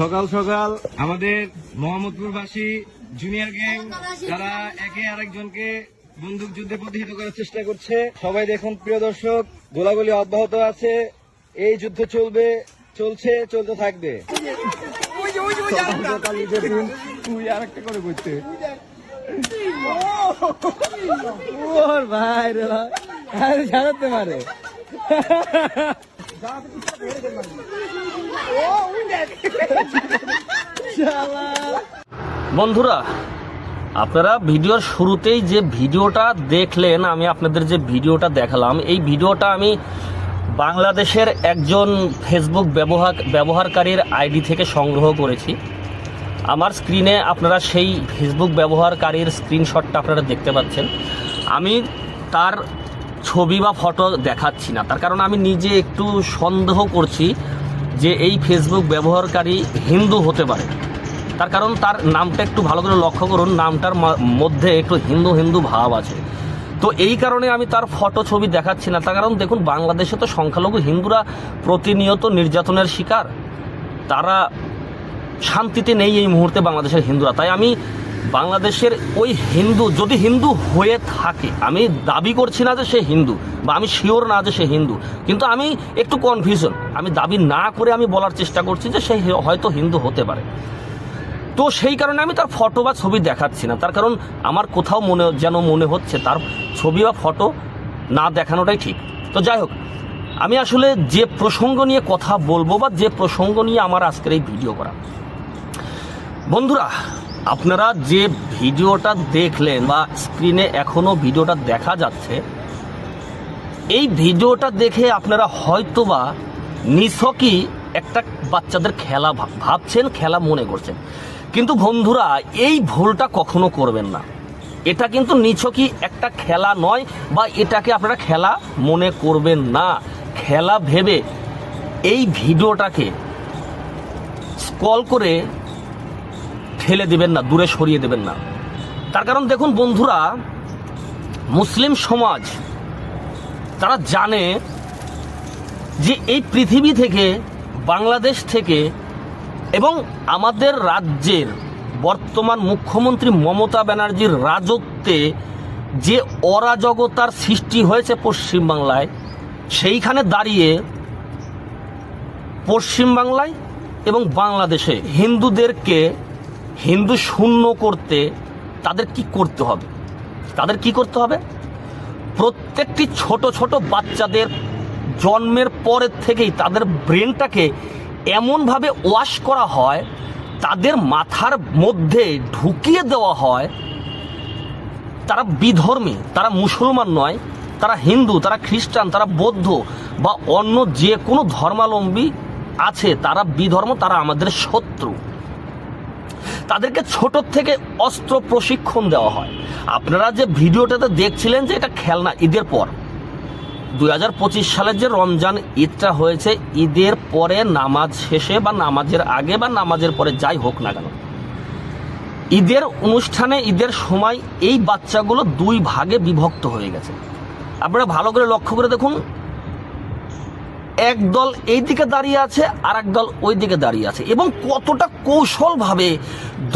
সকাল সকাল আমাদের মোহাম্মদপুরবাসী জুনিয়র গ্যাং তারা একে আরেকজনকে বন্দুক যুদ্ধে প্রতিহিত করার চেষ্টা করছে। সবাই দেখুন, প্রিয় দর্শক, গোলাগুলি অব্যাহত আছে। এই যুদ্ধ চলবে, চলছে, চলতে থাকবে। করে করতে ভাই রে ভাই। ছাড়াতে মারে। বন্ধুরা, আপনারা ভিডিওর শুরুতেই যে ভিডিওটা দেখলেন, আমি আপনাদের যে ভিডিওটা দেখালাম, এই ভিডিওটা আমি বাংলাদেশের একজন ফেসবুক ব্যবহার, ব্যবহারকারীর আইডি থেকে সংগ্রহ করেছি। আমার স্ক্রিনে আপনারা সেই ফেসবুক ব্যবহারকারীর স্ক্রিনশটটা আপনারা দেখতে পাচ্ছেন। আমি তার ছবি বা ফটো দেখাচ্ছি না, তার কারণ আমি নিজে একটু সন্দেহ করছি যে এই ফেসবুক ব্যবহারকারী হিন্দু হতে পারে। তার কারণ তার নামটা একটু ভালো করে লক্ষ্য করুন, নামটার মধ্যে একটু হিন্দু হিন্দু ভাব আছে। তো এই কারণে আমি তার ফটো ছবি দেখাচ্ছি না। তার কারণ দেখুন, বাংলাদেশে তো সংখ্যালঘু হিন্দুরা প্রতিনিয়ত নির্যাতনের শিকার। তারা শান্তিতে নেই এই মুহূর্তে বাংলাদেশের হিন্দুরা। তাই আমি বাংলাদেশের ওই হিন্দু, যদি হিন্দু হয়ে থাকে, আমি দাবি করছি না যে সে হিন্দু বা আমি শিওর না যে সে হিন্দু, কিন্তু আমি একটু কনফিউশন আমি দাবি না করে আমি বলার চেষ্টা করছি যে সে হয়তো হিন্দু হতে পারে। তো সেই কারণে আমি তার ফটো বা ছবি দেখাচ্ছি না, তার কারণ আমার কোথাও মনে, যেন মনে হচ্ছে তার ছবি বা ফটো না দেখানোটাই ঠিক। তো যাই হোক, আমি আসলে যে প্রসঙ্গ নিয়ে কথা বলব বা যে প্রসঙ্গ নিয়ে আমার আজকের এই ভিডিও করা, বন্ধুরা আপনারা যে ভিডিওটা দেখলেন বা স্ক্রিনে এখনও ভিডিওটা দেখা যাচ্ছে, এই ভিডিওটা দেখে আপনারা হয়তোবা নিছকই একটা বাচ্চাদের খেলা ভাব- ভাবছেন, খেলা মনে করছেন। কিন্তু বন্ধুরা, এই ভুলটা কখনো করবেন না। এটা কিন্তু নিছকই একটা খেলা নয় বা এটাকে আপনারা খেলা মনে করবেন না। খেলা ভেবে এই ভিডিওটাকে স্কল করে ঠেলে দেবেন না, দূরে সরিয়ে দেবেন না। তার কারণ দেখুন বন্ধুরা, মুসলিম সমাজ, তারা জানে যে এই পৃথিবী থেকে, বাংলাদেশ থেকে এবং আমাদের রাজ্যের বর্তমান মুখ্যমন্ত্রী মমতা ব্যানার্জির রাজত্বে যে অরাজকতার সৃষ্টি হয়েছে পশ্চিমবাংলায়, সেইখানে দাঁড়িয়ে পশ্চিমবাংলায় এবং বাংলাদেশে হিন্দুদেরকে হিন্দু শূন্য করতে তাদের কি করতে হবে? তাদের কি করতে হবে? প্রত্যেকটি ছোট ছোট বাচ্চাদের জন্মের পরের থেকেই তাদের ব্রেনটাকে এমনভাবে ওয়াশ করা হয়, তাদের মাথার মধ্যে ঢুকিয়ে দেওয়া হয়, তারা বিধর্মী, তারা মুসলমান নয়, তারা হিন্দু, তারা খ্রিস্টান, তারা বৌদ্ধ বা অন্য যে কোনো ধর্মাবলম্বী আছে, তারা বিধর্ম, তারা আমাদের শত্রু। তাদেরকে ছোট থেকে অস্ত্র প্রশিক্ষণ দেওয়া হয়। আপনারা যে ভিডিওটাতে দেখছিলেন যে এটা খেলনা ঈদের পর, দুই হাজার পঁচিশ সালের যে রমজান ঈদটা হয়েছে, ঈদের পরে নামাজ শেষে বা নামাজের আগে বা নামাজের পরে যাই হোক না কেন, ঈদের অনুষ্ঠানে ঈদের সময় এই বাচ্চাগুলো দুই ভাগে বিভক্ত হয়ে গেছে। আপনারা ভালো করে লক্ষ্য করে দেখুন এক দল এই দিকে দাঁড়িয়ে আছে আর এক দল ওই দিকে দাঁড়িয়ে আছে। এবং কতটা কৌশলভাবে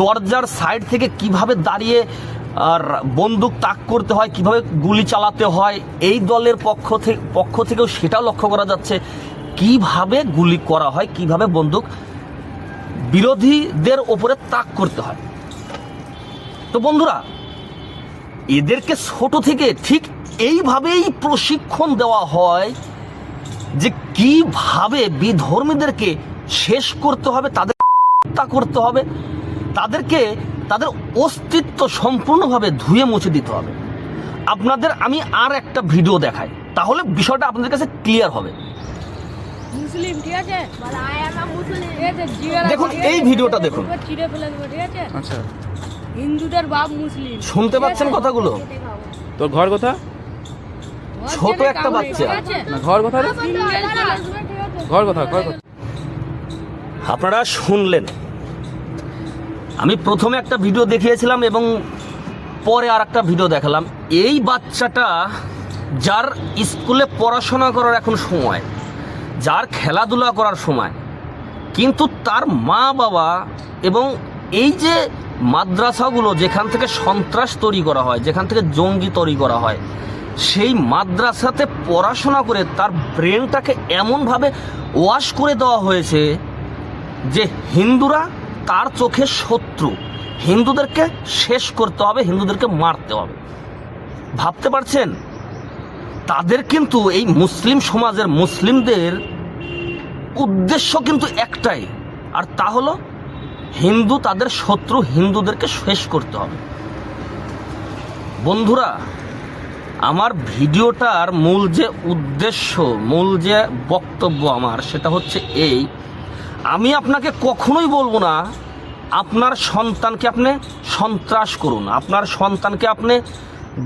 দরজার সাইড থেকে কীভাবে দাঁড়িয়ে, আর বন্দুক তাক করতে হয়, কীভাবে গুলি চালাতে হয়, এই দলের পক্ষ থেকে পক্ষ থেকেও সেটাও লক্ষ্য করা যাচ্ছে। কীভাবে গুলি করা হয়, কীভাবে বন্দুক বিরোধীদের ওপরে তাক করতে হয়। তো বন্ধুরা, এদেরকে ছোট থেকে ঠিক এইভাবেই প্রশিক্ষণ দেওয়া হয় যে কীভাবে বিধর্মীদেরকে শেষ করতে হবে তাদের হত্যা করতে হবে তাদেরকে তাদের অস্তিত্ব সম্পূর্ণভাবে ধুয়ে মুছে দিতে হবে। আপনাদের আমি আর একটা ভিডিও দেখাই তাহলে বিষয়টা আপনাদের কাছে ক্লিয়ার হবে। মুসলিম ঠিক আছে? দেখুন, এই ভিডিওটা দেখুন। পুরো ছিঁড়ে ফেলে দেবো ঠিক আছে? আচ্ছা। হিন্দুদের বাপ মুসলিম। শুনতে পাচ্ছেন কথাগুলো? তোর ঘর কোথা ঘর ছোট একটা বাচ্চা। ঘর কোথা? ঘর কোথা ঘর কোথা আপনারা শুনলেন আমি প্রথমে একটা ভিডিও দেখিয়েছিলাম এবং পরে আর একটা ভিডিও দেখালাম এই বাচ্চাটা যার স্কুলে পড়াশোনা করার এখন সময় যার খেলাধুলা করার সময় কিন্তু তার মা বাবা এবং এই যে মাদ্রাসাগুলো যেখান থেকে সন্ত্রাস তৈরি করা হয় যেখান থেকে জঙ্গি তৈরি করা হয় সেই মাদ্রাসাতে পড়াশোনা করে তার ব্রেনটাকে এমনভাবে ওয়াশ করে দেওয়া হয়েছে যে হিন্দুরা তার চোখে শত্রু। হিন্দুদেরকে শেষ করতে হবে, হিন্দুদেরকে মারতে হবে। ভাবতে পারছেন? তাদের কিন্তু এই মুসলিম সমাজের মুসলিমদের উদ্দেশ্য কিন্তু একটাই, আর তা হলো হিন্দু তাদের শত্রু, হিন্দুদেরকে শেষ করতে হবে। বন্ধুরা আমার ভিডিওটার মূল যে উদ্দেশ্য, মূল যে বক্তব্য আমার, সেটা হচ্ছে এই, আমি আপনাকে কখনোই বলব না, আপনার সন্তানকে আপনি সন্ত্রাস করুন, আপনার সন্তানকে আপনি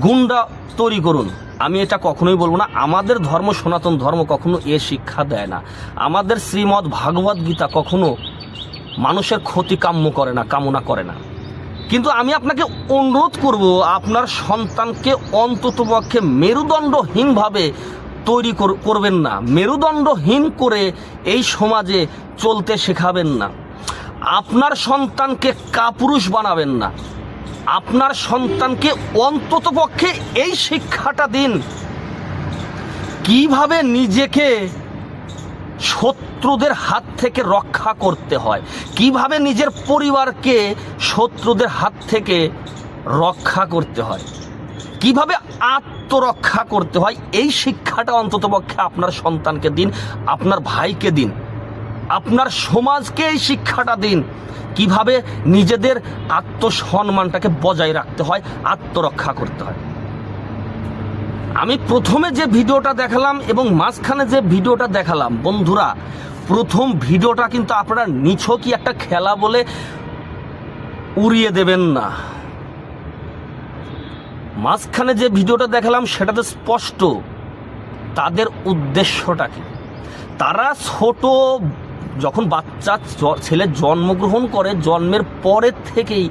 গুন্ডা তৈরি করুন। আমি এটা কখনোই বলব না। আমাদের ধর্ম সনাতন ধর্ম কখনো এ শিক্ষা দেয় না। আমাদের শ্রীমদ্ ভাগবত গীতা কখনো মানুষের ক্ষতি কাম্য করে না, কামনা করে না। কিন্তু আমি আপনাকে অনুরোধ করব, আপনার সন্তানকে অন্ততপক্ষে মেরুদণ্ডহীনভাবে তৈরি করবেন না। মেরুদণ্ডহীন করে এই সমাজে চলতে শেখাবেন না। আপনার সন্তানকে কাপুরুষ বানাবেন না। আপনার সন্তানকে অন্ততপক্ষে এই শিক্ষাটা দিন। কীভাবে নিজেকে শত্রুদের হাত থেকে রক্ষা করতে হয়। কীভাবে নিজের পরিবারকে শত্রুদের হাত থেকে রক্ষা করতে হয়? কীভাবে আত্মরক্ষা করতে হয়? এই শিক্ষাটা অন্ততপক্ষে আপনার সন্তানকে দিন, আপনার ভাইকে দিন, আপনার সমাজকে এই শিক্ষাটা দিন। কীভাবে নিজেদের আত্মসম্মানটাকে বজায় রাখতে হয়, আত্মরক্ষা করতে হয়। আমি প্রথমে যে ভিডিওটা দেখালাম এবং মাঝখানে যে ভিডিওটা দেখালাম, বন্ধুরা, প্রথম ভিডিওটা কিন্তু আপনারা নিছকই একটা খেলা বলে উড়িয়ে দেবেন না। মাঝখানে যে ভিডিওটা দেখালাম, সেটাতে স্পষ্ট তাদের উদ্দেশ্যটা কি? তারা ছোট, যখন বাচ্চা ছেলে জন্মগ্রহণ করে, জন্মের পরের থেকেই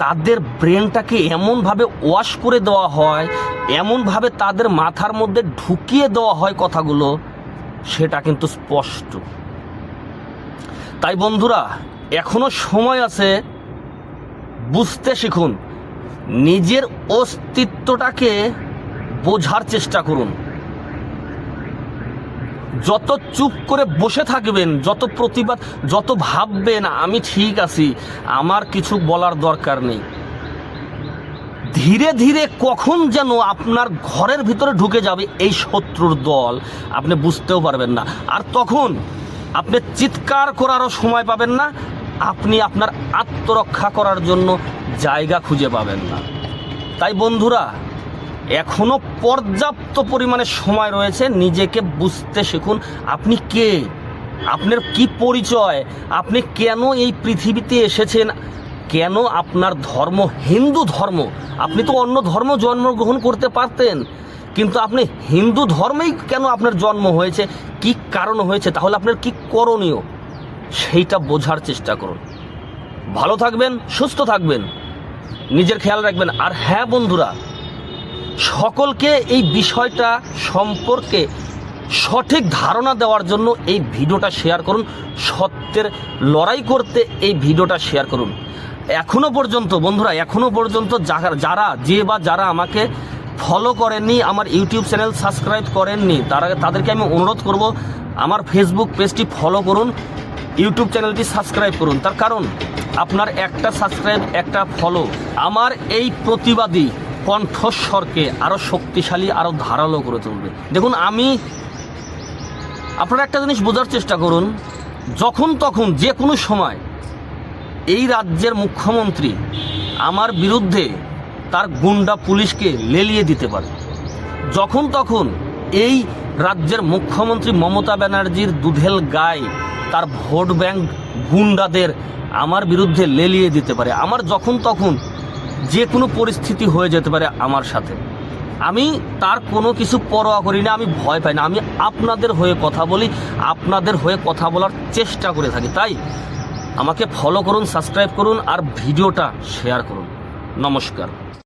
তাদের ব্রেনটাকে এমনভাবে ওয়াশ করে দেওয়া হয়, এমনভাবে তাদের মাথার মধ্যে ঢুকিয়ে দেওয়া হয় কথাগুলো, সেটা কিন্তু স্পষ্ট। তাই বন্ধুরা, এখনও সময় আছে বুঝতে শিখুন, নিজের অস্তিত্বটাকে বোঝার চেষ্টা করুন। যত চুপ করে বসে থাকবেন, যত প্রতিবাদ, যত ভাববেন, আমি ঠিক আছি, আমার কিছু বলার দরকার নেই। ধীরে ধীরে কখন যেন আপনার ঘরের ভিতরে ঢুকে যাবে এই শত্রুর দল, আপনি বুঝতেও পারবেন না। আর তখন আপনি চিৎকার করারও সময় পাবেন না, আপনি আপনার আত্মরক্ষা করার জন্য জায়গা খুঁজে পাবেন না। তাই বন্ধুরা এখনও পর্যাপ্ত পরিমাণে সময় রয়েছে, নিজেকে বুঝতে শিখুন আপনি কে, আপনার কি পরিচয়, আপনি কেন এই পৃথিবীতে এসেছেন, কেন আপনার ধর্ম হিন্দু ধর্ম? আপনি তো অন্য ধর্ম জন্মগ্রহণ করতে পারতেন, কিন্তু আপনি হিন্দু ধর্মেই কেন আপনার জন্ম হয়েছে, কি কারণ হয়েছে, তাহলে আপনার কি করণীয়? সেইটা বোঝার চেষ্টা করুন। ভালো থাকবেন, সুস্থ থাকবেন, নিজের খেয়াল রাখবেন, আর হ্যাঁ বন্ধুরা সকলকে এই বিষয়টা সম্পর্কে সঠিক ধারণা দেওয়ার জন্য এই ভিডিওটা শেয়ার করুন। সত্যের লড়াই করতে এই ভিডিওটা শেয়ার করুন। এখনও পর্যন্ত বন্ধুরা, এখনও পর্যন্ত যারা যে বা যারা আমাকে ফলো করেননি, আমার ইউটিউব চ্যানেল সাবস্ক্রাইব করেননি, তারা তাদেরকে আমি অনুরোধ করব, আমার ফেসবুক পেজটি ফলো করুন, ইউটিউব চ্যানেলটি সাবস্ক্রাইব করুন। তার কারণ, আপনার একটা সাবস্ক্রাইব একটা ফলো আমার এই প্রতিবাদী কণ্ঠস্বরকে আরও শক্তিশালী আরও ধারালো করে তুলবে। দেখুন, আমি আপনারা একটা জিনিস বোঝার চেষ্টা করুন, যখন তখন যে কোনো সময় এই রাজ্যের মুখ্যমন্ত্রী আমার বিরুদ্ধে তার গুন্ডা পুলিশকে লেলিয়ে দিতে পারে। যখন তখন এই রাজ্যের মুখ্যমন্ত্রী মমতা ব্যানার্জির দুধেল গায়ে তার ভোট ব্যাংক গুন্ডাদের আমার বিরুদ্ধে লেলিয়ে দিতে পারে। আমার যখন তখন যে কোনো পরিস্থিতি হয়ে যেতে পারে আমার সাথে। আমি তার কোনো কিছু পরোয়া করি না, আমি ভয় পাই না। আমি আপনাদের হয়ে কথা বলি, আপনাদের হয়ে কথা বলার চেষ্টা করে থাকি। তাই আমাকে ফলো করুন সাবস্ক্রাইব করুন আর ভিডিওটা শেয়ার করুন। নমস্কার।